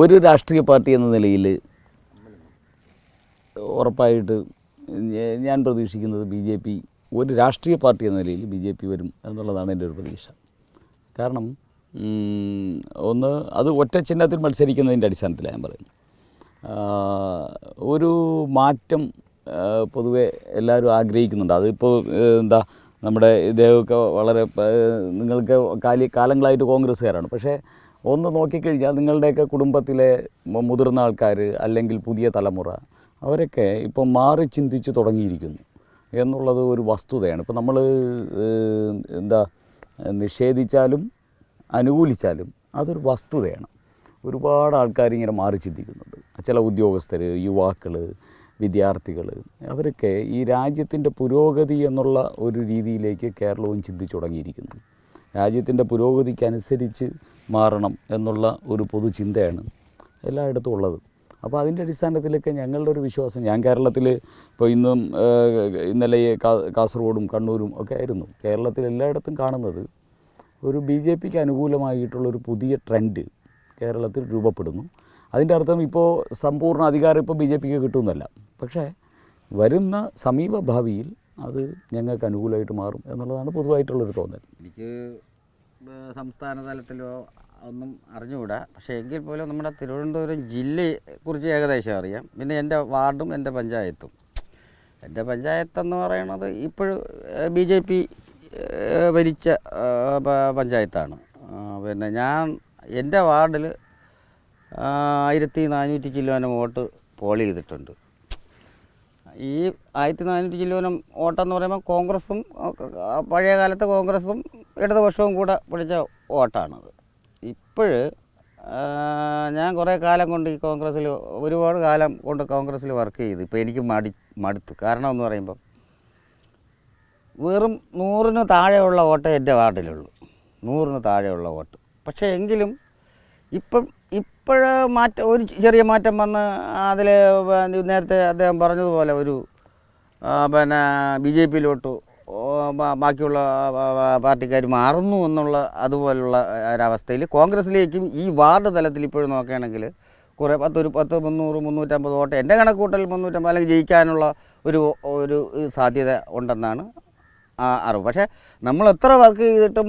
ഒരു രാഷ്ട്രീയ പാർട്ടി എന്ന നിലയിൽ ഉറപ്പായിട്ട് ഞാൻ പ്രതീക്ഷിക്കുന്നത് ബി ജെ പി ഒരു രാഷ്ട്രീയ പാർട്ടി എന്ന നിലയിൽ ബി ജെ പി വരും എന്നുള്ളതാണ് എന്റെ ഒരു പ്രതീക്ഷ. കാരണം ഒന്ന് അത് ഒറ്റ ചിഹ്നത്തിൽ മത്സരിക്കുന്നതിന്റെ അടിസ്ഥാനത്തിലാണ് ഞാൻ പറയുന്നത്. ഒരു മാറ്റം പൊതുവെ എല്ലാവരും ആഗ്രഹിക്കുന്നുണ്ട്. അതിപ്പോൾ എന്താ നമ്മുടെ ഇദ്ദേഹമൊക്കെ വളരെ നിങ്ങൾക്ക് കാലി കാലങ്ങളായിട്ട് കോൺഗ്രസ്സുകാരാണ്. പക്ഷേ ഒന്ന് നോക്കിക്കഴിഞ്ഞാൽ നിങ്ങളുടെയൊക്കെ കുടുംബത്തിലെ മുതിർന്ന ആൾക്കാർ അല്ലെങ്കിൽ പുതിയ തലമുറ അവരൊക്കെ ഇപ്പം മാറി ചിന്തിച്ച് തുടങ്ങിയിരിക്കുന്നു എന്നുള്ളത് ഒരു വസ്തുതയാണ്. ഇപ്പം നമ്മൾ എന്താ നിഷേധിച്ചാലും അനുകൂലിച്ചാലും അതൊരു വസ്തുതയാണ്. ഒരുപാട് ആൾക്കാർ ഇങ്ങനെ മാറി ചിന്തിക്കുന്നുണ്ട്. ചില ഉദ്യോഗസ്ഥർ യുവാക്കൾ വിദ്യാർത്ഥികൾ അവരൊക്കെ ഈ രാജ്യത്തിന്റെ പുരോഗതി എന്നുള്ള ഒരു രീതിയിലേക്ക് കേരളവും ചിന്തിച്ചു തുടങ്ങിയിരിക്കുന്നു. രാജ്യത്തിന്റെ പുരോഗതിക്കനുസരിച്ച് മാറണം എന്നുള്ള ഒരു പൊതു ചിന്തയാണ് എല്ലായിടത്തും ഉള്ളത്. അപ്പോൾ അതിന്റെ അടിസ്ഥാനത്തിലൊക്കെ ഞങ്ങളുടെ ഒരു വിശ്വാസം ഞാൻ കേരളത്തിൽ ഇപ്പോൾ ഇന്നും ഇന്നലെ കാസർഗോഡും കണ്ണൂരും ഒക്കെ ആയിരുന്നു. കേരളത്തിൽ എല്ലായിടത്തും കാണുന്നത് ഒരു ബി ജെ പിക്ക് അനുകൂലമായിട്ടുള്ളൊരു പുതിയ ട്രെൻഡ് കേരളത്തിൽ രൂപപ്പെടുന്നു. അതിന്റെ അർത്ഥം ഇപ്പോൾ സമ്പൂർണ അധികാരം ഇപ്പോൾ ബി ജെ പിക്ക് കിട്ടുമെന്നല്ല പക്ഷേ വരുന്ന സമീപ ഭാവിയിൽ അത് ഞങ്ങൾക്ക് അനുകൂലമായിട്ട് മാറും എന്നുള്ളതാണ് പൊതുവായിട്ടുള്ളൊരു തോന്നൽ. എനിക്ക് സംസ്ഥാന തലത്തിലോ ഒന്നും അറിഞ്ഞുകൂടാ. പക്ഷേ എങ്കിൽ പോലും നമ്മുടെ തിരുവനന്തപുരം ജില്ലയെക്കുറിച്ച് ഏകദേശം അറിയാം. പിന്നെ എന്റെ വാർഡും എന്റെ പഞ്ചായത്തും. എന്റെ പഞ്ചായത്ത് എന്ന് പറയുന്നത് ഇപ്പോഴും ബി ജെ പി ഭരിച്ച പഞ്ചായത്താണ്. പിന്നെ ഞാൻ എന്റെ വാർഡിൽ ആയിരത്തി നാനൂറ്റി ചില്ലുവാനം വോട്ട് പോൾ ചെയ്തിട്ടുണ്ട്. ഈ ആയിരത്തി നാനൂറ്റി കിലോനം ഓട്ടം എന്ന് പറയുമ്പോൾ കോൺഗ്രസും പഴയ കാലത്ത് കോൺഗ്രസും ഇടതുപക്ഷവും കൂടെ പിടിച്ച വോട്ടാണത് ഇപ്പോഴ് ഞാൻ കുറേ കാലം കൊണ്ട് ഈ കോൺഗ്രസ്സിൽ ഒരുപാട് കാലം കൊണ്ട് കോൺഗ്രസ്സിൽ വർക്ക് ചെയ്ത് ഇപ്പോൾ എനിക്ക് മടി മടുത്തു. കാരണം എന്ന് പറയുമ്പോൾ വെറും നൂറിന് താഴെയുള്ള വോട്ടേ എന്റെ വാർഡിലുള്ളൂ. നൂറിന് താഴെയുള്ള വോട്ട്. പക്ഷേ എങ്കിലും ഇപ്പം ഇപ്പം ഇപ്പോഴ് മാറ്റം ഒരു ചെറിയ മാറ്റം വന്ന് അതിൽ നേരത്തെ അദ്ദേഹം പറഞ്ഞതുപോലെ ഒരു പിന്നെ ബി ജെ പിയിലോട്ട് ബാക്കിയുള്ള പാർട്ടിക്കാർ മാറുന്നു എന്നുള്ള അതുപോലുള്ള ഒരവസ്ഥയിൽ കോൺഗ്രസ്സിലേക്കും ഈ വാർഡ് തലത്തിൽ ഇപ്പോഴും നോക്കുകയാണെങ്കിൽ കുറേ പത്തൊരു പത്ത് മുന്നൂറ് മുന്നൂറ്റമ്പത് വോട്ട് എന്റെ കണക്കൂട്ടൽ മുന്നൂറ്റമ്പത് അല്ലെങ്കിൽ ജയിക്കാനുള്ള ഒരു ഒരു സാധ്യത ഉണ്ടെന്നാണ് അറിവ്. പക്ഷേ നമ്മൾ എത്ര വർക്ക് ചെയ്തിട്ടും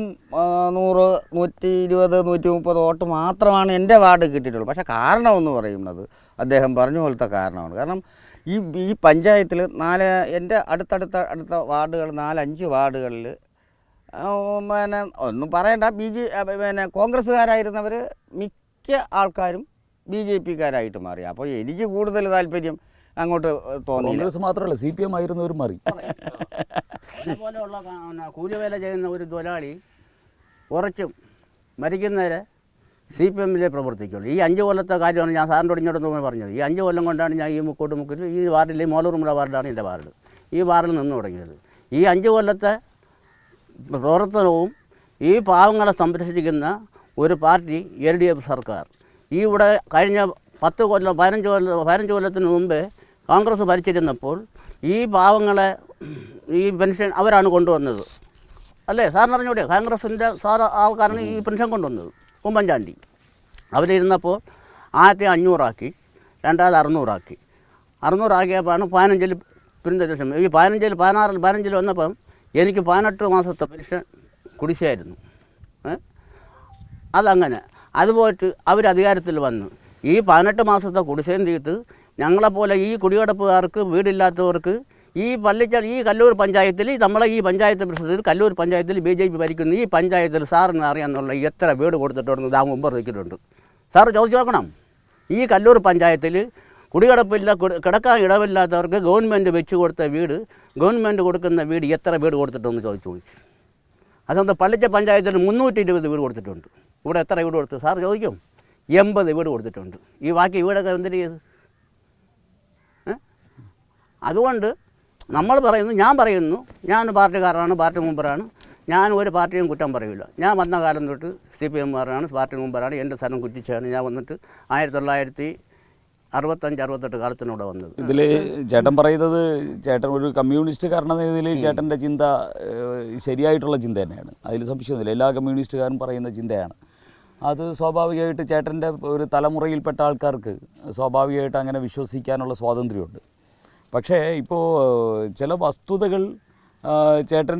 നൂറ് നൂറ്റി ഇരുപത് നൂറ്റി മുപ്പത് വോട്ട് മാത്രമാണ് എന്റെ വാർഡ് കിട്ടിയിട്ടുള്ളൂ. പക്ഷേ കാരണമെന്ന് പറയുന്നത് അദ്ദേഹം പറഞ്ഞ പോലത്തെ കാരണമാണ്. കാരണം ഈ ഈ പഞ്ചായത്തിൽ നാല് എന്റെ അടുത്തടുത്ത അടുത്ത വാർഡുകൾ നാലഞ്ച് വാർഡുകളിൽ പിന്നെ ഒന്നും പറയണ്ട. ബി ജെ പിന്നെ കോൺഗ്രസ്സുകാരായിരുന്നവർ മിക്ക ആൾക്കാരും ബി ജെ പിക്കാരായിട്ട് മാറി. അപ്പോൾ എനിക്ക് കൂടുതൽ താല്പര്യം അങ്ങോട്ട് തോന്നിയില്ല. കോൺഗ്രസ് മാത്രമല്ല സി പി എം ആയിരുന്നവരും മാറി. പോലെയുള്ള കൂലിവേല ചെയ്യുന്ന ഒരു തൊഴിലാളി ഉറച്ചും മരിക്കുന്നവരെ സി പി എമ്മിലെ പ്രവർത്തിക്കുള്ളൂ. ഈ അഞ്ച് കൊല്ലത്തെ കാര്യമാണ് ഞാൻ സാറിന്റെ ഇങ്ങോട്ട് നോക്കി പറഞ്ഞത്. ഈ അഞ്ച് കൊല്ലം കൊണ്ടാണ് ഞാൻ ഈ മുക്കോട്ട് മുക്കിൽ ഈ വാർഡിൽ ഈ മോളൂർമുള വാർഡാണ് എന്റെ വാർഡ്. ഈ വാർഡിൽ നിന്ന് തുടങ്ങിയത്. ഈ അഞ്ച് കൊല്ലത്തെ പ്രവർത്തനവും ഈ പാവങ്ങളെ സംരക്ഷിക്കുന്ന ഒരു പാർട്ടി എൽ ഡി എഫ് സർക്കാർ. ഈ ഇവിടെ കഴിഞ്ഞ പത്ത് കൊല്ലം പതിനഞ്ച് കൊല്ലം പതിനഞ്ച് കൊല്ലത്തിന് മുമ്പേ കോൺഗ്രസ് ഭരിച്ചിരുന്നപ്പോൾ ഈ പാവങ്ങളെ ഈ പെൻഷൻ അവരാണ് കൊണ്ടുവന്നത്. അല്ലേ? സാറിന് അറിഞ്ഞൂടെ? കോൺഗ്രസിന്റെ സാർ ആൾക്കാരാണ് ഈ പെൻഷൻ കൊണ്ടുവന്നത് ഉമ്മൻചാണ്ടി. അവരിരുന്നപ്പോൾ ആദ്യത്തെ അഞ്ഞൂറാക്കി രണ്ടാമത് അറുന്നൂറാക്കി. അറുന്നൂറാക്കിയപ്പോഴാണ് പതിനഞ്ചിൽ ശേഷം ഈ പതിനഞ്ചിൽ പതിനാറിൽ പതിനഞ്ചിൽ വന്നപ്പം എനിക്ക് പതിനെട്ട് മാസത്തെ പെൻഷൻ കുടിശ്ശായിരുന്നു അതങ്ങനെ. അതുപോയിട്ട് അവർ അധികാരത്തിൽ വന്നു ഈ പതിനെട്ട് മാസത്തെ കുടിശ്ശേം തീർത്ത് ഞങ്ങളെപ്പോലെ ഈ കുടിയടപ്പുകാർക്ക് വീടില്ലാത്തവർക്ക് ഈ പള്ളിച്ചാൽ ഈ കല്ലൂർ പഞ്ചായത്തിൽ നമ്മളെ ഈ പഞ്ചായത്ത് പ്രസിഡന്റ് കല്ലൂർ പഞ്ചായത്തിൽ ബി ജെ പി ഭരിക്കുന്ന ഈ പഞ്ചായത്തിൽ സാറിന് അറിയാമെന്നുള്ള എത്ര വീട് കൊടുത്തിട്ടുണ്ട് ദാ മുമ്പ് നിൽക്കിയിട്ടുണ്ട് സാറ് ചോദിച്ചു നോക്കണം. ഈ കല്ലൂർ പഞ്ചായത്തിൽ കുടികിടപ്പില്ല കിടക്കാൻ ഇടമില്ലാത്തവർക്ക് ഗവൺമെന്റ് വെച്ച് കൊടുത്ത വീട് ഗവൺമെന്റ് കൊടുക്കുന്ന വീട് എത്ര വീട് കൊടുത്തിട്ടുണ്ടെന്ന് ചോദിച്ചു ചോദിച്ചു അതുകൊണ്ട് പള്ളിച്ച പഞ്ചായത്തിൽ മുന്നൂറ്റി ഇരുപത് വീട് കൊടുത്തിട്ടുണ്ട്. ഇവിടെ എത്ര വീട് കൊടുത്തു? സാർ ചോദിക്കും. എൺപത് വീട് കൊടുത്തിട്ടുണ്ട്. ഈ ബാക്കി വീടൊക്കെ എന്തിനു ചെയ്ത്? അതുകൊണ്ട് നമ്മൾ പറയുന്നു ഞാൻ പറയുന്നു ഞാൻ പാർട്ടിക്കാരനാണ് പാർട്ടി മെമ്പറാണ് ഞാൻ ഒരു പാർട്ടിയും കുറ്റം പറയില്ല. ഞാൻ വന്ന കാലം തൊട്ട് സി പി എമ്മുകാരാണ് പാർട്ടി മെമ്പറാണ് എന്റെ സ്ഥലം കുറ്റിച്ചാണ്. ഞാൻ വന്നിട്ട് ആയിരത്തി തൊള്ളായിരത്തി അറുപത്തഞ്ച് അറുപത്തെട്ട് കാലത്തിനൂടെ വന്നത്. ഇതിൽ ചേട്ടൻ പറയുന്നത് ചേട്ടൻ ഒരു കമ്മ്യൂണിസ്റ്റ് കാരണം നിലയിൽ ചേട്ടന്റെ ചിന്ത ശരിയായിട്ടുള്ള ചിന്ത തന്നെയാണ്. അതിൽ സംശയമൊന്നുമില്ല. എല്ലാ കമ്മ്യൂണിസ്റ്റുകാരും പറയുന്ന ചിന്തയാണ്. അത് സ്വാഭാവികമായിട്ട് ചേട്ടന്റെ ഒരു തലമുറയിൽപ്പെട്ട ആൾക്കാർക്ക് സ്വാഭാവികമായിട്ട് അങ്ങനെ വിശ്വസിക്കാനുള്ള സ്വാതന്ത്ര്യമുണ്ട്. പക്ഷേ ഇപ്പോൾ ചില വസ്തുതകൾ ചേട്ടൻ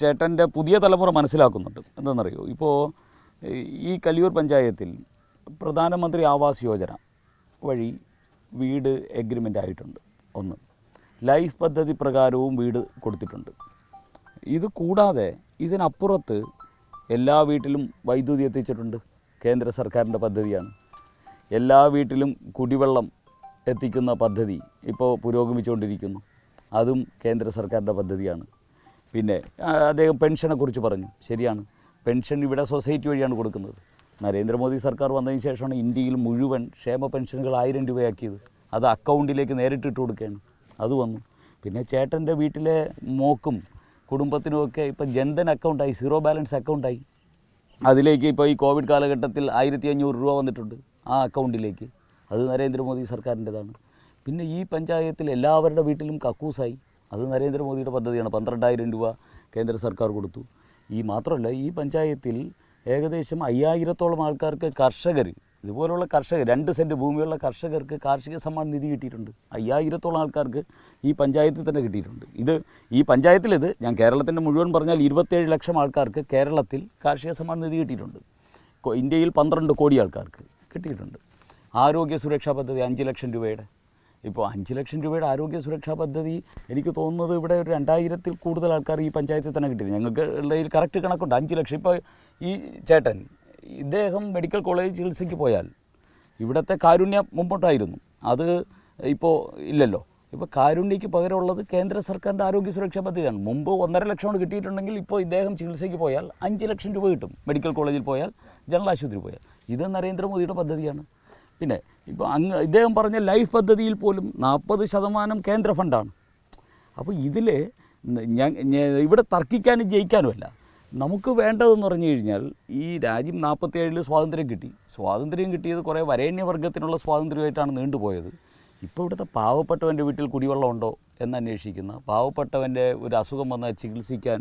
ചേട്ടന്റെ പുതിയ തലമുറ മനസ്സിലാക്കുന്നുണ്ട്. എന്താണെന്നറിയോ ഇപ്പോൾ ഈ കലിയൂർ പഞ്ചായത്തിൽ പ്രധാനമന്ത്രി ആവാസ് യോജന വഴി വീട് എഗ്രിമെന്റ് ആയിട്ടുണ്ട്. ഒന്ന്. ലൈഫ് പദ്ധതി പ്രകാരവും വീട് കൊടുത്തിട്ടുണ്ട്. ഇത് കൂടാതെ ഇതിനപ്പുറത്ത് എല്ലാ വീട്ടിലും വൈദ്യുതി എത്തിച്ചിട്ടുണ്ട്. കേന്ദ്ര സർക്കാരിന്റെ പദ്ധതിയാണ്. എല്ലാ വീട്ടിലും കുടിവെള്ളം എത്തിക്കുന്ന പദ്ധതി ഇപ്പോൾ പുരോഗമിച്ചുകൊണ്ടിരിക്കുന്നു. അതും കേന്ദ്ര സർക്കാരിന്റെ പദ്ധതിയാണ്. പിന്നെ അദ്ദേഹം പെൻഷനെക്കുറിച്ച് പറഞ്ഞു. ശരിയാണ്. പെൻഷൻ ഇവിടെ സൊസൈറ്റി വഴിയാണ് കൊടുക്കുന്നത്. നരേന്ദ്രമോദി സർക്കാർ വന്നതിന് ശേഷമാണ് ഇന്ത്യയിൽ മുഴുവൻ ക്ഷേമ പെൻഷനുകൾ ആയിരം രൂപയാക്കിയത്. അത് അക്കൗണ്ടിലേക്ക് നേരിട്ടിട്ട് കൊടുക്കുകയാണ്. അത് വന്നു. പിന്നെ ചേട്ടന്റെ വീട്ടിലെ മോക്കും കുടുംബത്തിനുമൊക്കെ ഇപ്പം ജൻധൻ അക്കൗണ്ടായി സീറോ ബാലൻസ് അക്കൗണ്ടായി. അതിലേക്ക് ഇപ്പോൾ ഈ കോവിഡ് കാലഘട്ടത്തിൽ ആയിരത്തി അഞ്ഞൂറ് രൂപ വന്നിട്ടുണ്ട് ആ അക്കൗണ്ടിലേക്ക്. അത് നരേന്ദ്രമോദി സർക്കാരിന്റെതാണ്. പിന്നെ ഈ പഞ്ചായത്തിൽ എല്ലാവരുടെ വീട്ടിലും കക്കൂസായി. അത് നരേന്ദ്രമോദിയുടെ പദ്ധതിയാണ്. പന്ത്രണ്ടായിരം രൂപ കേന്ദ്ര സർക്കാർ കൊടുത്തു. ഈ മാത്രമല്ല ഈ പഞ്ചായത്തിൽ ഏകദേശം അയ്യായിരത്തോളം ആൾക്കാർക്ക് കർഷകർ ഇതുപോലുള്ള കർഷകർ രണ്ട് സെന്റ് ഭൂമിയുള്ള കർഷകർക്ക് കാർഷിക സമ്മാൻ നിധി കിട്ടിയിട്ടുണ്ട്. അയ്യായിരത്തോളം ആൾക്കാർക്ക് ഈ പഞ്ചായത്തിൽ തന്നെ കിട്ടിയിട്ടുണ്ട്. ഇത് ഈ പഞ്ചായത്തിലിത് ഞാൻ കേരളത്തിന്റെ മുഴുവൻ പറഞ്ഞാൽ ഇരുപത്തേഴ് ലക്ഷം ആൾക്കാർക്ക് കേരളത്തിൽ കാർഷിക സമ്മാൻ നിധി കിട്ടിയിട്ടുണ്ട്. ഇന്ത്യയിൽ പന്ത്രണ്ട് കോടി ആൾക്കാർക്ക് കിട്ടിയിട്ടുണ്ട്. ആരോഗ്യ സുരക്ഷാ പദ്ധതി അഞ്ച് ലക്ഷം രൂപയുടെ. ഇപ്പോൾ അഞ്ച് ലക്ഷം രൂപയുടെ ആരോഗ്യ സുരക്ഷാ പദ്ധതി എനിക്ക് തോന്നുന്നത് ഇവിടെ ഒരു രണ്ടായിരത്തിൽ കൂടുതൽ ആൾക്കാർ ഈ പഞ്ചായത്തിൽ തന്നെ കിട്ടി ഞങ്ങൾക്ക് ഉള്ളതിൽ കറക്റ്റ് കണക്കുണ്ട്. അഞ്ച് ലക്ഷം. ഇപ്പോൾ ഈ ചേട്ടൻ ഇദ്ദേഹം മെഡിക്കൽ കോളേജ് ചികിത്സയ്ക്ക് പോയാൽ ഇവിടുത്തെ കാരുണ്യ മുമ്പോട്ടായിരുന്നു. അത് ഇപ്പോൾ ഇല്ലല്ലോ. ഇപ്പോൾ കാരുണ്യക്ക് പകരമുള്ളത് കേന്ദ്ര സർക്കാരിന്റെ ആരോഗ്യ സുരക്ഷാ പദ്ധതിയാണ്. മുമ്പ് ഒന്നര ലക്ഷമാണ് കിട്ടിയിട്ടുണ്ടെങ്കിൽ ഇപ്പോൾ ഇദ്ദേഹം ചികിത്സയ്ക്ക് പോയാൽ അഞ്ച് ലക്ഷം രൂപ കിട്ടും. മെഡിക്കൽ കോളേജിൽ പോയാൽ ജനറൽ ആശുപത്രി പോയാൽ. ഇത് നരേന്ദ്രമോദിയുടെ പദ്ധതിയാണ്. പിന്നെ ഇപ്പോൾ അങ്ങ് ഇദ്ദേഹം പറഞ്ഞ ലൈഫ് പദ്ധതിയിൽ പോലും നാൽപ്പത് ശതമാനം കേന്ദ്ര ഫണ്ടാണ്. അപ്പോൾ ഇതിൽ ഞാൻ ഇവിടെ തർക്കിക്കാനും ജയിക്കാനുമല്ല. നമുക്ക് വേണ്ടതെന്ന് പറഞ്ഞു കഴിഞ്ഞാൽ ഈ രാജ്യം നാൽപ്പത്തിയേഴിൽ സ്വാതന്ത്ര്യം കിട്ടി. സ്വാതന്ത്ര്യം കിട്ടിയത് കുറേ വരേണ്യവർഗത്തിനുള്ള സ്വാതന്ത്ര്യമായിട്ടാണ് നീണ്ടുപോയത്. ഇപ്പോൾ ഇവിടുത്തെ പാവപ്പെട്ടവന്റെ വീട്ടിൽ കുടിവെള്ളം ഉണ്ടോ എന്ന് അന്വേഷിക്കുന്ന പാവപ്പെട്ടവന്റെ ഒരു അസുഖം വന്നാൽ ചികിത്സിക്കാൻ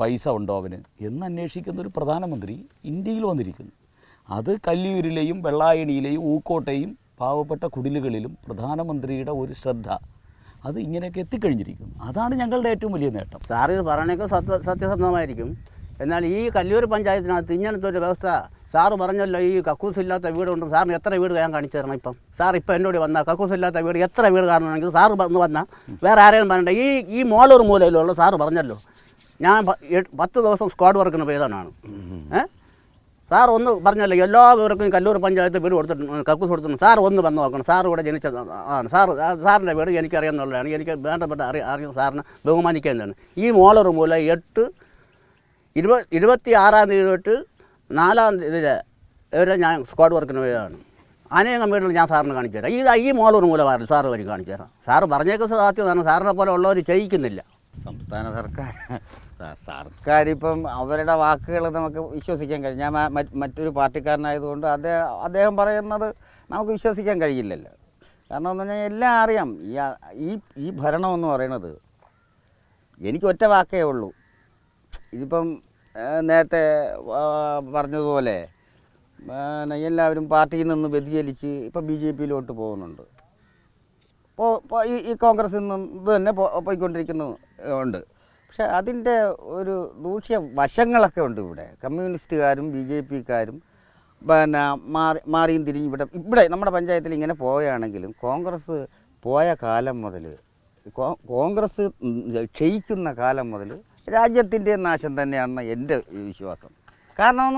പൈസ ഉണ്ടോ അവന് എന്ന് അന്വേഷിക്കുന്ന ഒരു പ്രധാനമന്ത്രി ഇന്ത്യയിൽ വന്നിരിക്കുന്നു. അത് കല്ലിയൂരിലെയും വെള്ളായണിയിലെയും ഊക്കോട്ടെയും പാവപ്പെട്ട കുടിലുകളിലും പ്രധാനമന്ത്രിയുടെ ഒരു ശ്രദ്ധ അത് ഇങ്ങനെയൊക്കെ എത്തിക്കഴിഞ്ഞിരിക്കുന്നു. അതാണ് ഞങ്ങളുടെ ഏറ്റവും വലിയ നേട്ടം. സാർ ഇത് പറയണൊക്കെ സത്യ സത്യസന്ധമായിരിക്കും. എന്നാൽ ഈ കല്ലൂർ പഞ്ചായത്തിനകത്ത് ഇങ്ങനത്തെ ഒരു വ്യവസ്ഥ സാറ് പറഞ്ഞല്ലോ ഈ കക്കൂസ് ഇല്ലാത്ത വീടുണ്ട്. സാറിന് എത്ര വീട് ഞാൻ കാണിച്ചു തരണം ഇപ്പം? സാർ ഇപ്പം എന്നോട് വന്നാൽ കക്കൂസ് ഇല്ലാത്ത വീട് എത്ര വീട് കാണണമെങ്കിൽ സാറ് വന്ന് വന്നാൽ വേറെ ആരെയും പറയണ്ട ഈ ഈ മോളൊരു മൂലയിലുള്ള സാറ് പറഞ്ഞല്ലോ ഞാൻ പത്ത് ദിവസം സ്ക്വാഡ് വർക്കിന് പോയതാണ്. ഏ? സാർ ഒന്ന് പറഞ്ഞല്ലോ എല്ലാവർക്കും കല്ലൂർ പഞ്ചായത്ത് വീട് കൊടുത്തിട്ടുണ്ട് കക്കൂസ് കൊടുത്തിട്ടുണ്ട്. സാർ ഒന്ന് വന്ന് നോക്കണം. സാർ ഇവിടെ ജനിച്ച ആണ്. സാർ സാറിന്റെ വീട് എനിക്കറിയാമെന്നുള്ളതാണ് എനിക്ക് വേണ്ടപ്പെട്ട അറിയ അറിയാം സാറിനെ ബഹുമാനിക്കേണ്ടതാണ്. ഈ മോളർ മൂലം എട്ട് ഇരുപത് ഇരുപത്തി ആറാം തീയതി തൊട്ട് നാലാം തീയതി ഇവരെ ഞാൻ സ്ക്വാഡ് വർക്കിന് പോയതാണ്. അനേകം വീട്ടിൽ ഞാൻ സാറിന് കാണിച്ചു തരാം. ഈ ഈ മോളൂർ മൂലമാണ് സാറ് വരും കാണിച്ചു തരാം. സാറ് പറഞ്ഞേക്ക് സാധ്യത സാറിനെ പോലെ ഉള്ളവർ ചെയ്യിക്കുന്നില്ല. സംസ്ഥാന സർക്കാർ സർക്കാർ ഇപ്പം അവരുടെ വാക്കുകൾ നമുക്ക് വിശ്വസിക്കാൻ കഴിയും. ഞാൻ മറ്റൊരു പാർട്ടിക്കാരനായതുകൊണ്ട് അദ്ദേഹം അദ്ദേഹം പറയുന്നത് നമുക്ക് വിശ്വസിക്കാൻ കഴിയില്ലല്ലോ. കാരണം എന്ന് പറഞ്ഞാൽ എല്ലാം അറിയാം. ഈ ഈ ഭരണം എന്ന് പറയുന്നത് എനിക്ക് ഒറ്റ വാക്കേ ഉള്ളൂ. ഇതിപ്പം നേരത്തെ പറഞ്ഞതുപോലെ എല്ലാവരും പാർട്ടിയിൽ നിന്ന് വ്യതിചലിച്ച് ഇപ്പം ബി ജെ പിയിലോട്ട് പോകുന്നുണ്ട്. ഇപ്പോൾ ഈ കോൺഗ്രസ്സിൽ നിന്ന് ഇത് തന്നെ പോയിക്കൊണ്ടിരിക്കുന്നുണ്ട് പക്ഷേ അതിന്റെ ഒരു ദൂഷ്യ വശങ്ങളൊക്കെ ഉണ്ട് ഇവിടെ. കമ്മ്യൂണിസ്റ്റുകാരും ബി ജെ പിക്കാരും പിന്നെ മാറി മാറിയും തിരിഞ്ഞ് ഇവിടെ ഇവിടെ നമ്മുടെ പഞ്ചായത്തിൽ ഇങ്ങനെ പോവുകയാണെങ്കിലും കോൺഗ്രസ് പോയ കാലം മുതൽ കോൺഗ്രസ് ക്ഷയിക്കുന്ന കാലം മുതൽ രാജ്യത്തിന്റെ നാശം തന്നെയാണെന്ന് എന്റെ വിശ്വാസം. കാരണം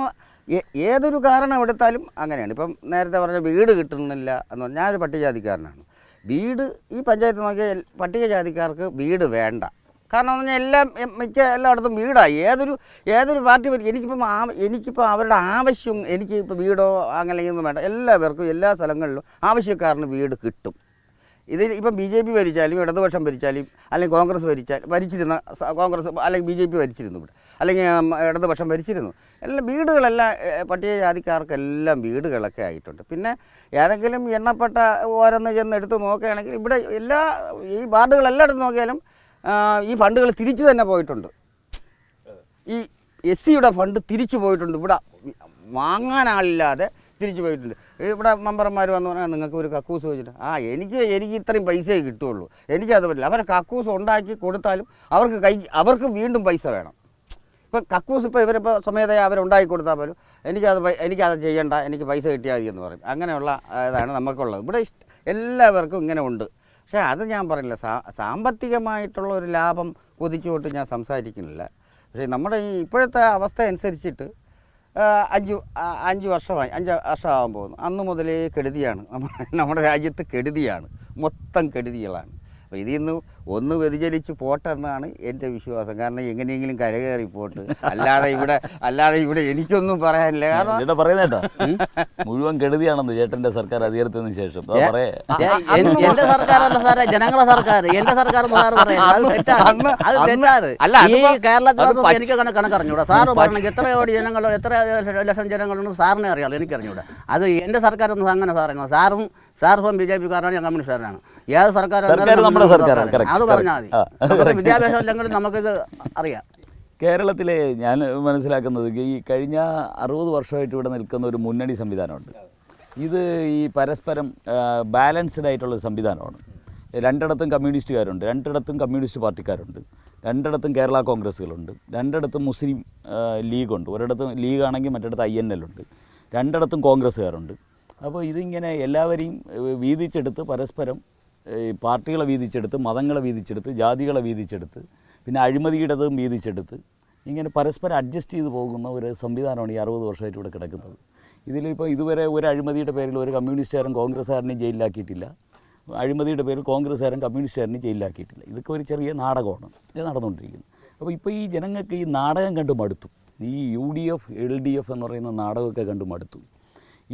ഏതൊരു കാരണം എടുത്താലും അങ്ങനെയാണ്. ഇപ്പം നേരത്തെ പറഞ്ഞ വീട് കിട്ടുന്നില്ല എന്ന് പറഞ്ഞാൽ ഞാനൊരു പട്ടികജാതിക്കാരനാണ്. വീട് ഈ പഞ്ചായത്ത് നോക്കിയാൽ പട്ടികജാതിക്കാർക്ക് വീട് വേണ്ട. കാരണം എന്ന് പറഞ്ഞാൽ എല്ലാം മിക്ക എല്ലായിടത്തും വീടായി. ഏതൊരു ഏതൊരു പാർട്ടി എനിക്കിപ്പം ആ എനിക്കിപ്പോൾ അവരുടെ ആവശ്യം എനിക്ക് ഇപ്പോൾ വീടോ അങ്ങനെ ഒന്നും വേണ്ട. എല്ലാവർക്കും എല്ലാ സ്ഥലങ്ങളിലും ആവശ്യക്കാരന് വീട് കിട്ടും. ഇതിൽ ഇപ്പം ബി ജെ പി ഭരിച്ചാലും ഇടതുപക്ഷം ഭരിച്ചാലും അല്ലെങ്കിൽ കോൺഗ്രസ് ഭരിച്ചാൽ ഭരിച്ചിരുന്ന കോൺഗ്രസ് അല്ലെങ്കിൽ ബി ജെ പി ഭരിച്ചിരുന്നു ഇവിടെ. അല്ലെങ്കിൽ ഇടതുപക്ഷം ഭരിച്ചിരുന്നു. എല്ലാം വീടുകളെല്ലാം പട്ടികജാതിക്കാർക്കെല്ലാം വീടുകളൊക്കെ ആയിട്ടുണ്ട്. പിന്നെ ഏതെങ്കിലും എണ്ണപ്പെട്ട ഓരോന്ന് ചെന്ന് എടുത്ത് നോക്കുകയാണെങ്കിൽ ഇവിടെ എല്ലാ ഈ വാർഡുകളെല്ലാം എടുത്ത് നോക്കിയാലും ഈ ഫണ്ടുകൾ തിരിച്ചു തന്നെ പോയിട്ടുണ്ട്. ഈ എസ് സിയുടെ ഫണ്ട് തിരിച്ചു പോയിട്ടുണ്ട്. ഇവിടെ വാങ്ങാനാളില്ലാതെ തിരിച്ചു പോയിട്ടുണ്ട്. ഇവിടെ മെമ്പർമാർ വന്ന് പറഞ്ഞാൽ നിങ്ങൾക്ക് ഒരു കക്കൂസ് വെച്ചിട്ട്. ആ എനിക്ക് എനിക്ക് ഇത്രയും പൈസയെ കിട്ടുള്ളൂ എനിക്കത് പറ്റില്ല. അവരെ കക്കൂസ് ഉണ്ടാക്കി കൊടുത്താലും അവർക്ക് കൈ അവർക്ക് വീണ്ടും പൈസ വേണം. ഇപ്പം കക്കൂസ് ഇപ്പോൾ ഇവരിപ്പോൾ സ്വമേധയാ അവരുണ്ടാക്കി കൊടുത്താൽ പോലും എനിക്കത് എനിക്കത് ചെയ്യണ്ട എനിക്ക് പൈസ കിട്ടിയാൽ മതി എന്ന് പറയും. അങ്ങനെയുള്ള ഇതാണ് നമുക്കുള്ളത്. ഇവിടെ എല്ലാവർക്കും ഇങ്ങനെ ഉണ്ട്. പക്ഷേ അത് ഞാൻ പറയില്ല സാ സാമ്പത്തികമായിട്ടുള്ള ഒരു ലാഭം കൊതിച്ചുകൊണ്ട് ഞാൻ സംസാരിക്കുന്നില്ല. പക്ഷേ നമ്മുടെ ഈ ഇപ്പോഴത്തെ അവസ്ഥ അനുസരിച്ചിട്ട് അഞ്ച് അഞ്ച് വർഷമായി അഞ്ച് വർഷമാകാൻ പോകുന്നു. അന്ന് മുതലേ കെടുതിയാണ്. നമ്മുടെ രാജ്യത്ത് കെടുതിയാണ്. മൊത്തം കെടുതികളാണ്. അപ്പോൾ ഇതിൽ നിന്ന് ഒന്ന് വ്യതിചലിച്ച് പോട്ടെന്നാണ് എന്റെ വിശ്വാസം. കാരണം എങ്ങനെയെങ്കിലും കരകയറി പോട്ട്. അല്ലാതെ ഇവിടെ അല്ലാതെ ഇവിടെ എനിക്കൊന്നും പറയാനില്ല. കാരണം ചേട്ടാ പറയുന്നേട്ടാ മുഴുവൻ കെടുതിയാണെന്ന് ചേട്ടന്റെ സർക്കാർ അധികാരത്തിന് ശേഷം. എന്റെ സർക്കാരല്ല സാറേ ജനങ്ങളെ സർക്കാർ എന്റെ സർക്കാർ അല്ല, ഈ പച്ച- എനിക്ക് കണക്ക് കണക്കറിഞ്ഞൂടാ. സാറ് പറഞ്ഞു എത്ര കോടി ജനങ്ങൾ എത്ര ലക്ഷം ജനങ്ങളുണ്ട് സാറിനെ അറിയാലോ എനിക്കറിഞ്ഞൂടാ. അത് എന്റെ സർക്കാരൊന്നും അങ്ങനെ സാറിനോ സാറും സാർ ഇപ്പം ബി ജെ പി കാരനാണ് ഞാൻ കമ്മ്യൂണിസ്റ്റുകാരനാണ്. ഏത് സർക്കാർ സർക്കാർ നമ്മുടെ സർക്കാരാണ്, അത് പറഞ്ഞാൽ മതി. വിദ്യാഭ്യാസം ഇല്ലെങ്കിലും നമുക്കിത് അറിയാം. കേരളത്തിലെ ഞാൻ മനസ്സിലാക്കുന്നത് ഈ കഴിഞ്ഞ അറുപത് വർഷമായിട്ട് ഇവിടെ നിൽക്കുന്ന ഒരു മുന്നണി സംവിധാനമുണ്ട്. ഇത് ഈ പരസ്പരം ബാലൻസ്ഡ് ആയിട്ടുള്ള സംവിധാനമാണ്. രണ്ടിടത്തും കമ്മ്യൂണിസ്റ്റുകാരുണ്ട് രണ്ടിടത്തും കമ്മ്യൂണിസ്റ്റ് പാർട്ടിക്കാരുണ്ട് രണ്ടിടത്തും കേരള കോൺഗ്രസ്സുകളുണ്ട് രണ്ടിടത്തും മുസ്ലിം ലീഗുണ്ട്. ഒരിടത്തും ലീഗാണെങ്കിൽ മറ്റിടത്ത് ഐ എൻ എൽ ഉണ്ട്. രണ്ടിടത്തും കോൺഗ്രസ്സുകാരുണ്ട്. അപ്പോൾ ഇതിങ്ങനെ എല്ലാവരെയും വീതിച്ചെടുത്ത് പരസ്പരം ഈ പാർട്ടികളെ വീതിച്ചെടുത്ത് മതങ്ങളെ വീതിച്ചെടുത്ത് ജാതികളെ വീതിച്ചെടുത്ത് പിന്നെ അഴിമതിയുടേതും വീതിച്ചെടുത്ത് ഇങ്ങനെ പരസ്പരം അഡ്ജസ്റ്റ് ചെയ്ത് പോകുന്ന ഒരു സംവിധാനമാണ് ഈ അറുപത് വർഷമായിട്ട് ഇവിടെ കിടക്കുന്നത്. ഇതിലിപ്പോൾ ഇതുവരെ ഒരു അഴിമതിയുടെ പേരിൽ ഒരു കമ്മ്യൂണിസ്റ്റുകാരൻ കോൺഗ്രസ്സുകാരനെയും ജയിലിലാക്കിയിട്ടില്ല. അഴിമതിയുടെ പേരിൽ കോൺഗ്രസ്സുകാരൻ കമ്മ്യൂണിസ്റ്റുകാരനെയും ജയിലിലാക്കിയിട്ടില്ല. ഇതൊക്കെ ഒരു ചെറിയ നാടകമാണ്. ഇത് നടന്നുകൊണ്ടിരിക്കുന്നത് അപ്പോൾ ഇപ്പോൾ ഈ ജനങ്ങൾക്ക് ഈ നാടകം കണ്ട് മടുത്തു. ഈ U D F L D F എന്ന് പറയുന്ന നാടകമൊക്കെ കണ്ട് മടുത്തു.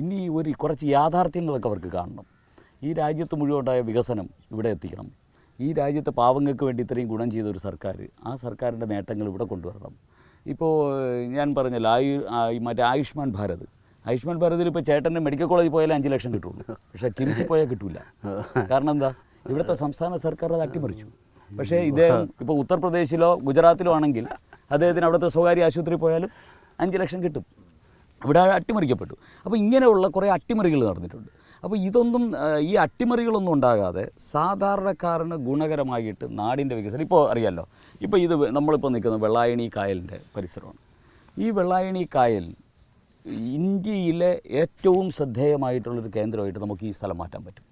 ഇനി ഒരു കുറച്ച് യാഥാർത്ഥ്യങ്ങളൊക്കെ അവർക്ക് കാണണം. ഈ രാജ്യത്ത് മുഴുവനുണ്ടായ വികസനം ഇവിടെ എത്തിക്കണം. ഈ രാജ്യത്തെ പാവങ്ങൾക്ക് വേണ്ടി ഇത്രയും ഗുണം ചെയ്ത ഒരു സർക്കാർ ആ സർക്കാരിന്റെ നേട്ടങ്ങൾ ഇവിടെ കൊണ്ടുവരണം. ഇപ്പോൾ ഞാൻ പറഞ്ഞല്ലോ ആയു മറ്റേ ആയുഷ്മാൻ ഭാരത്. ആയുഷ്മാൻ ഭാരതിൽ ഇപ്പോൾ ചേട്ടന്റെ മെഡിക്കൽ കോളേജിൽ പോയാലേ അഞ്ച് ലക്ഷം കിട്ടുള്ളൂ. പക്ഷേ കിംസിൽ പോയാൽ കിട്ടില്ല കാരണം എന്താ? ഇവിടുത്തെ സംസ്ഥാന സർക്കാർ അത് അട്ടിമറിച്ചു. പക്ഷേ ഇദ്ദേഹം ഇപ്പോൾ ഉത്തർപ്രദേശിലോ ഗുജറാത്തിലോ ആണെങ്കിൽ അദ്ദേഹത്തിന് അവിടുത്തെ സ്വകാര്യ ആശുപത്രിയിൽ പോയാലും അഞ്ച് ലക്ഷം കിട്ടും. ഇവിടെ അട്ടിമറിക്കപ്പെട്ടു. അപ്പോൾ ഇങ്ങനെയുള്ള കുറേ അട്ടിമറികൾ നടന്നിട്ടുണ്ട്. അപ്പോൾ ഇതൊന്നും ഈ അട്ടിമറികളൊന്നും ഉണ്ടാകാതെ സാധാരണക്കാരന് ഗുണകരമായിട്ട് നാടിന്റെ വികസനം ഇപ്പോൾ അറിയാമല്ലോ ഇപ്പോൾ ഇത് നമ്മളിപ്പോൾ നിൽക്കുന്നത് വെള്ളായണി കായലിന്റെ പരിസരമാണ്. ഈ വെള്ളായണി കായൽ ഇന്ത്യയിലെ ഏറ്റവും ശ്രദ്ധേയമായിട്ടുള്ളൊരു കേന്ദ്രമായിട്ട് നമുക്ക് ഈ സ്ഥലം മാറ്റാൻ പറ്റും.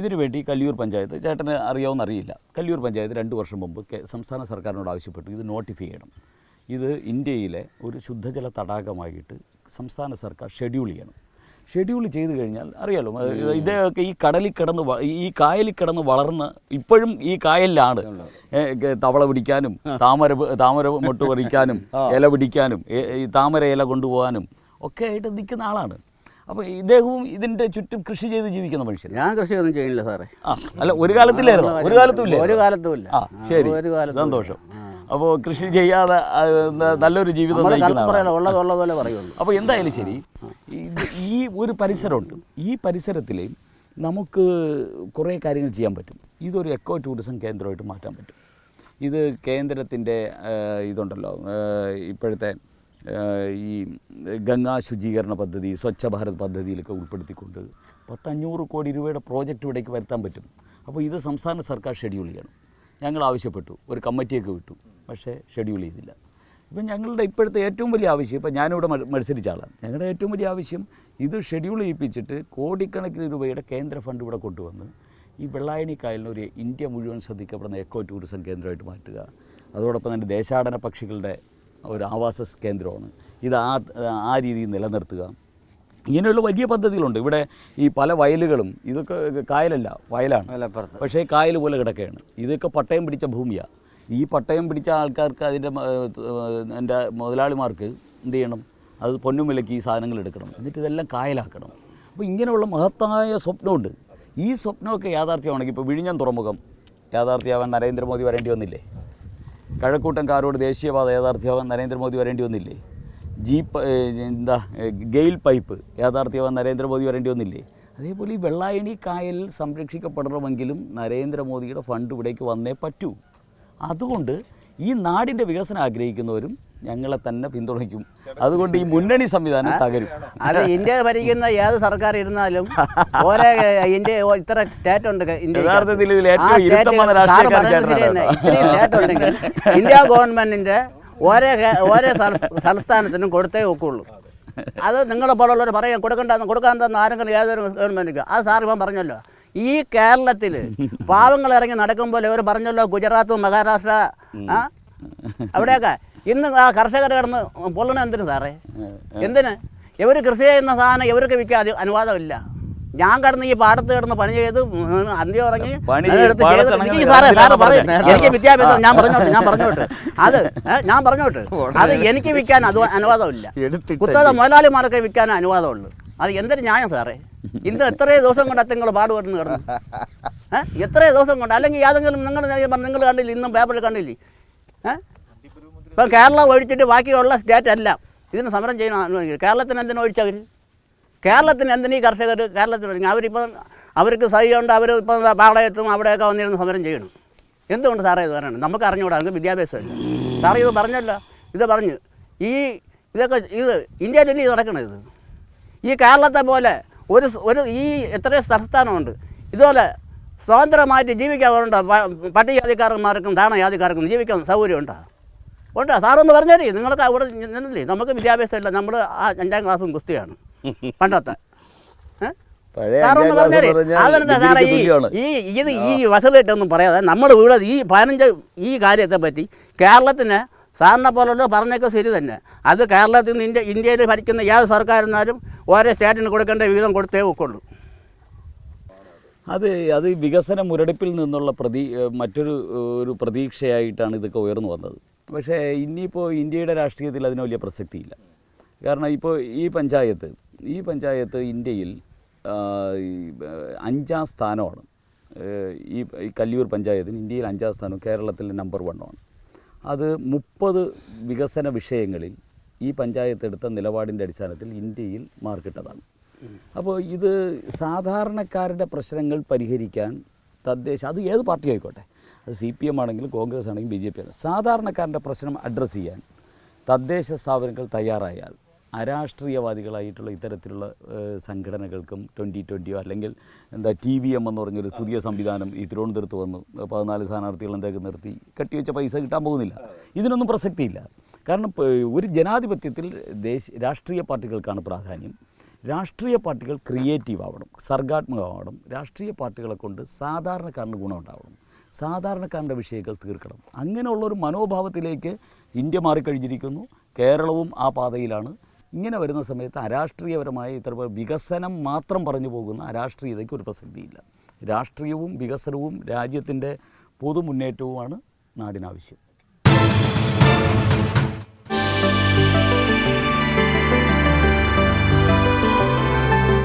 ഇതിനു വേണ്ടി കല്ലിയൂർ പഞ്ചായത്ത് ചേട്ടന് അറിയാവുന്ന അറിയില്ല കല്ലിയൂർ പഞ്ചായത്ത് രണ്ട് വർഷം മുമ്പ് സംസ്ഥാന സർക്കാരിനോട് ആവശ്യപ്പെട്ടു ഇത് നോട്ടിഫൈ ചെയ്യണം. ഇത് ഇന്ത്യയിലെ ഒരു ശുദ്ധജല തടാകമായിട്ട് സംസ്ഥാന സർക്കാർ ഷെഡ്യൂൾ ചെയ്യണം. ഷെഡ്യൂൾ ചെയ്ത് കഴിഞ്ഞാൽ അറിയാലോ ഇതൊക്കെ ഈ കടലിൽ കിടന്ന് ഈ കായലിൽ കിടന്ന് വളർന്ന് ഇപ്പോഴും ഈ കായലിലാണ്. തവള പിടിക്കാനും താമര താമര മുട്ട് പറിക്കാനും ഇല പിടിക്കാനും ഈ താമര ഇല കൊണ്ടുപോകാനും ഒക്കെ ആയിട്ട് നിൽക്കുന്ന ആളാണ്. അപ്പോൾ ഇദ്ദേഹവും ഇതിന്റെ ചുറ്റും കൃഷി ചെയ്ത് ജീവിക്കുന്ന മനുഷ്യൻ. ഞാൻ കൃഷിയൊന്നും ചെയ്യുന്നില്ല സാറേ. അല്ല ഒരു കാലത്തില്ലായിരുന്നു? ഒരു കാലത്തും ഇല്ല ഒരു കാലത്തും ഇല്ല. ശരി. ഒരു കാലം സന്തോഷം. അപ്പോൾ കൃഷി ചെയ്യാതെ നല്ലൊരു ജീവിതം നമ്മളെ നയിക്കുന്ന കാലത്ത് ആളാണ്. പറയല ഉള്ളത് ഉള്ളത് പോലെ പറയുള്ളൂ. അപ്പോൾ എന്തായാലും ശരി ഈ ഒരു പരിസരമുണ്ട്. ഈ പരിസരത്തിൽ നമുക്ക് കുറേ കാര്യങ്ങൾ ചെയ്യാൻ പറ്റും. ഇതൊരു എക്കോ ടൂറിസം കേന്ദ്രമായിട്ട് മാറ്റാൻ പറ്റും. ഇത് കേന്ദ്രത്തിന്റെ ഇതുണ്ടല്ലോ ഇപ്പോഴത്തെ ഈ ഗംഗാ ശുചീകരണ പദ്ധതി സ്വച്ഛ ഭാരത് പദ്ധതിയിലൊക്കെ ഉൾപ്പെടുത്തിക്കൊണ്ട് പത്തഞ്ഞൂറ് കോടി രൂപയുടെ പ്രോജക്റ്റ് ഇവിടേക്ക് വരുത്താൻ പറ്റും. അപ്പോൾ ഇത് സംസ്ഥാന സർക്കാർ ഷെഡ്യൂൾ ചെയ്യണം. ഞങ്ങൾ ആവശ്യപ്പെട്ടു ഒരു കമ്മിറ്റിയൊക്കെ വിട്ടു. പക്ഷേ ഷെഡ്യൂൾ ചെയ്തില്ല. ഇപ്പം ഞങ്ങളുടെ ഇപ്പോഴത്തെ ഏറ്റവും വലിയ ആവശ്യം ഇപ്പം ഞാനിവിടെ മത്സരിച്ച ആളാണ്. ഞങ്ങളുടെ ഏറ്റവും വലിയ ആവശ്യം ഇത് ഷെഡ്യൂൾ ചെയ്യിപ്പിച്ചിട്ട് കോടിക്കണക്കിന് രൂപയുടെ കേന്ദ്ര ഫണ്ട് ഇവിടെ കൊണ്ടുവന്ന് ഈ വെള്ളായണി കായലിന് ഒരു ഇന്ത്യ മുഴുവൻ ശ്രദ്ധിക്കപ്പെടുന്ന എക്കോ ടൂറിസം കേന്ദ്രമായിട്ട് മാറ്റുക. അതോടൊപ്പം തന്നെ ദേശാടന പക്ഷികളുടെ ഒരു ആവാസ കേന്ദ്രമാണ്. ഇത് ആ ആ രീതിയിൽ നിലനിർത്തുക. ഇങ്ങനെയുള്ള വലിയ പദ്ധതികളുണ്ട്. ഇവിടെ ഈ പല വയലുകളും ഇതൊക്കെ കായലല്ല വയലാണ്. പക്ഷേ കായൽ പോലെ കിടക്കുകയാണ്. ഇതൊക്കെ പട്ടയം പിടിച്ച ഭൂമിയാണ് ഈ പട്ടയം പിടിച്ച ആൾക്കാർക്ക് അതിന്റെ എന്റെ മുതലാളിമാർക്ക് എന്ത് ചെയ്യണം? അത് പൊന്നും വിലക്ക് ഈ സാധനങ്ങൾ എടുക്കണം. എന്നിട്ട് ഇതെല്ലാം കായലാക്കണം. അപ്പോൾ ഇങ്ങനെയുള്ള മഹത്തായ സ്വപ്നമുണ്ട്. ഈ സ്വപ്നമൊക്കെ യാഥാർത്ഥ്യമാണെങ്കിൽ ഇപ്പോൾ വിഴിഞ്ഞം തുറമുഖം യാഥാർത്ഥ്യമാവാൻ നരേന്ദ്രമോദി വരേണ്ടി വന്നില്ലേ? കഴക്കൂട്ടം കാരോട് ദേശീയപാത യാഥാർത്ഥ്യമാവാൻ നരേന്ദ്രമോദി വരേണ്ടി വന്നില്ലേ? ജീപ്പ് എന്താ ഗെയിൽ പൈപ്പ് യാഥാർത്ഥ്യമാണ് നരേന്ദ്രമോദി വരേണ്ടി വന്നില്ലേ? അതേപോലെ ഈ വെള്ളായണി കായൽ സംരക്ഷിക്കപ്പെടണമെങ്കിലും നരേന്ദ്രമോദിയുടെ ഫണ്ട് ഇവിടേക്ക് വന്നേ പറ്റൂ. അതുകൊണ്ട് ഈ നാടിന്റെ വികസനം ആഗ്രഹിക്കുന്നവരും ഞങ്ങളെ തന്നെ പിന്തുണയ്ക്കും. അതുകൊണ്ട് ഈ മുന്നണി സംവിധാനം തകരും. അത് ഇന്ത്യ ഭരിക്കുന്ന ഏത് സർക്കാർ ഇരുന്നാലും ഓരോ ഇന്ത്യ ഇത്ര സ്റ്റേറ്റ് ഉണ്ട് യഥാർത്ഥത്തിൽ ഇന്ത്യ ഗവൺമെന്റിന്റെ ഓരോ ഓരോ സംസ്ഥാനത്തിനും കൊടുത്തേ ഒക്കുള്ളൂ. അത്. നിങ്ങളെ പോലുള്ളവർ പറയാം കൊടുക്കണ്ടെന്ന് കൊടുക്കാണ്ടെന്ന് ആരെങ്കിലും ഏതൊരു ഗവൺമെന്റിക്കും അത് സാർ ഇപ്പം പറഞ്ഞല്ലോ. ഈ കേരളത്തിൽ പാവങ്ങൾ ഇറങ്ങി നടക്കുമ്പോൾ ഇവർ പറഞ്ഞല്ലോ ഗുജറാത്തും മഹാരാഷ്ട്ര ആ? അവിടെയൊക്കെ. ഇന്ന് ആ കർഷകർ കിടന്ന് പൊള്ളണ എന്തിനു സാറേ? എന്തിന്? ഇവർ കൃഷി ചെയ്യുന്ന സാധനം ഇവർക്ക് വിൽക്കാൻ അത് അനുവാദമില്ല. ഞാൻ കടന്ന് ഈ പാടത്ത് കിടന്ന് പണി ചെയ്ത് അന്ത്യ ഇറങ്ങി എനിക്ക് സാറേ സാറ് പറയും. എനിക്ക് വിദ്യാഭ്യാസം ഞാൻ പറഞ്ഞോട്ടെ ഞാൻ പറഞ്ഞോട്ടെ. അത് ഞാൻ പറഞ്ഞോട്ടെ. അത് എനിക്ക് വിൽക്കാൻ അത് അനുവാദമില്ല. കുത്തക മുതലാളിമാർക്ക് വിൽക്കാൻ അനുവാദമുള്ളൂ. അത് എന്തൊരു ന്യായം സാറേ. ഇന്ന് എത്രയോ ദിവസം കൊണ്ട് അത്തങ്ങൾ പാടുപെടുന്നു കിടന്നു. എത്രയോ ദിവസം കൊണ്ട്. അല്ലെങ്കിൽ ഏതെങ്കിലും നിങ്ങൾ നിങ്ങൾ കണ്ടില്ല ഇന്നും പേപ്പറിൽ കണ്ടില്ലേ? ഇപ്പം കേരളം ഒഴിച്ചിട്ട് ബാക്കിയുള്ള സ്റ്റേറ്റ് അല്ല ഇതിന് സമരം ചെയ്യണം കേരളത്തിന് എന്തിനു ഒഴിച്ചവർ കേരളത്തിന് എന്തിനീ കർഷകർ കേരളത്തിൽ ഒഴിഞ്ഞു അവരിപ്പം അവർക്ക് സഹിയുണ്ട് അവർ ഇപ്പം പാളയത്തും അവിടെയൊക്കെ വന്നിരുന്ന് സമരം ചെയ്യണം. എന്തുകൊണ്ട് സാറേ ഇത് പറയണം? നമുക്ക് അറിഞ്ഞുകൂടാ നമുക്ക് വിദ്യാഭ്യാസമില്ല സാറേ ഇത് പറഞ്ഞല്ലോ ഇത് പറഞ്ഞു. ഈ ഇതൊക്കെ ഇത് ഇന്ത്യയിലല്ലേ ഇത് നടക്കണം ഇത്? ഈ കേരളത്തെ പോലെ ഒരു ഒരു ഈ എത്രയോ സംസ്ഥാനമുണ്ട്. ഇതുപോലെ സ്വതന്ത്രമായിട്ട് ജീവിക്കാറുണ്ടോ? പട്ടികജാതിക്കാരന്മാർക്കും താണജാതിക്കാർക്കും ജീവിക്കാൻ സൗകര്യം ഉണ്ടോ? ഉണ്ടോ സാറൊന്ന് പറഞ്ഞേരി. നിങ്ങൾക്ക് അവിടെ നിന്നില്ലേ? നമുക്ക് വിദ്യാഭ്യാസമില്ല. നമ്മൾ ആ അഞ്ചാം ക്ലാസ്സും കുസ്തിയാണ് പണ്ടത്തെ. ഈ ഇത് ഈ വസലായിട്ടൊന്നും പറയാതെ നമ്മൾ ഇവിടെ ഈ പതിനഞ്ച് ഈ കാര്യത്തെ പറ്റി കേരളത്തിന് സാറിനെ പോലുള്ള പറഞ്ഞൊക്കെ ശരി തന്നെ. അത് കേരളത്തിൽ നിന്ന് ഇന്ത്യ ഇന്ത്യയിൽ ഭരിക്കുന്ന ഏത് സർക്കാരിനാലും ഓരോ സ്റ്റേറ്റിന് കൊടുക്കേണ്ട വിഹിതം കൊടുത്തേ ഒക്കുള്ളൂ. അത് അത് വികസന മുരടിപ്പിൽ നിന്നുള്ള പ്രതീ മറ്റൊരു ഒരു പ്രതീക്ഷയായിട്ടാണ് ഇതൊക്കെ ഉയർന്നു വന്നത്. പക്ഷേ ഇനിയിപ്പോൾ ഇന്ത്യയുടെ രാഷ്ട്രീയത്തിൽ അതിന് വലിയ പ്രസക്തിയില്ല. കാരണം ഇപ്പോൾ ഈ പഞ്ചായത്ത് ഈ പഞ്ചായത്ത് ഇന്ത്യയിൽ അഞ്ചാം സ്ഥാനമാണ്. ഈ കല്ലിയൂർ പഞ്ചായത്തിന് ഇന്ത്യയിൽ അഞ്ചാം സ്ഥാനം കേരളത്തിൽ നമ്പർ വണ്ണമാണ് അത് മുപ്പത് വികസന വിഷയങ്ങളിൽ ഈ പഞ്ചായത്ത് എടുത്ത നിലപാടിന്റെ അടിസ്ഥാനത്തിൽ ഇന്ത്യയിൽ മാർക്കിട്ടതാണ്. അപ്പോൾ ഇത് സാധാരണക്കാരുടെ പ്രശ്നങ്ങൾ പരിഹരിക്കാൻ തദ്ദേശ അത് ഏത് പാർട്ടി ആയിക്കോട്ടെ അത് സി പി എം ആണെങ്കിലും കോൺഗ്രസ് ആണെങ്കിലും ബി ജെ പി ആണ് സാധാരണക്കാരന്റെ പ്രശ്നം അഡ്രസ്സ് ചെയ്യാൻ തദ്ദേശ സ്ഥാപനങ്ങൾ തയ്യാറായാൽ അരാഷ്ട്രീയവാദികളായിട്ടുള്ള ഇത്തരത്തിലുള്ള സംഘടനകൾക്കും ട്വന്റി ട്വന്റിയോ അല്ലെങ്കിൽ എന്താ ടി വി എം എന്ന് പറഞ്ഞൊരു പുതിയ സംവിധാനം ഈ തിരുവനന്തപുരത്ത് വന്നു. പതിനാല് സ്ഥാനാർത്ഥികൾ എന്തൊക്കെ നിർത്തി കെട്ടിവെച്ച പൈസ കിട്ടാൻ പോകുന്നില്ല. ഇതിനൊന്നും പ്രസക്തിയില്ല. കാരണം ഒരു ജനാധിപത്യത്തിൽ ദേശ രാഷ്ട്രീയ പാർട്ടികൾക്കാണ് പ്രാധാന്യം. രാഷ്ട്രീയ പാർട്ടികൾ ക്രിയേറ്റീവ് ആവണം സർഗാത്മകമാവണം. രാഷ്ട്രീയ പാർട്ടികളെ കൊണ്ട് സാധാരണക്കാരന് ഗുണമുണ്ടാവണം. സാധാരണക്കാരന്റെ വിഷയങ്ങൾ തീർക്കണം. അങ്ങനെയുള്ളൊരു മനോഭാവത്തിലേക്ക് ഇന്ത്യ മാറിക്കഴിഞ്ഞിരിക്കുന്നു. കേരളവും ആ പാതയിലാണ്. ഇങ്ങനെ വരുന്ന സമയത്ത് അരാഷ്ട്രീയപരമായ ഇത്ര വികസനം മാത്രം പറഞ്ഞു പോകുന്ന അരാഷ്ട്രീയതയ്ക്ക് ഒരു പ്രസക്തിയില്ല. രാഷ്ട്രീയവും വികസനവും രാജ്യത്തിന്റെ പൊതുമുന്നേറ്റവുമാണ് നാടിനാവശ്യം.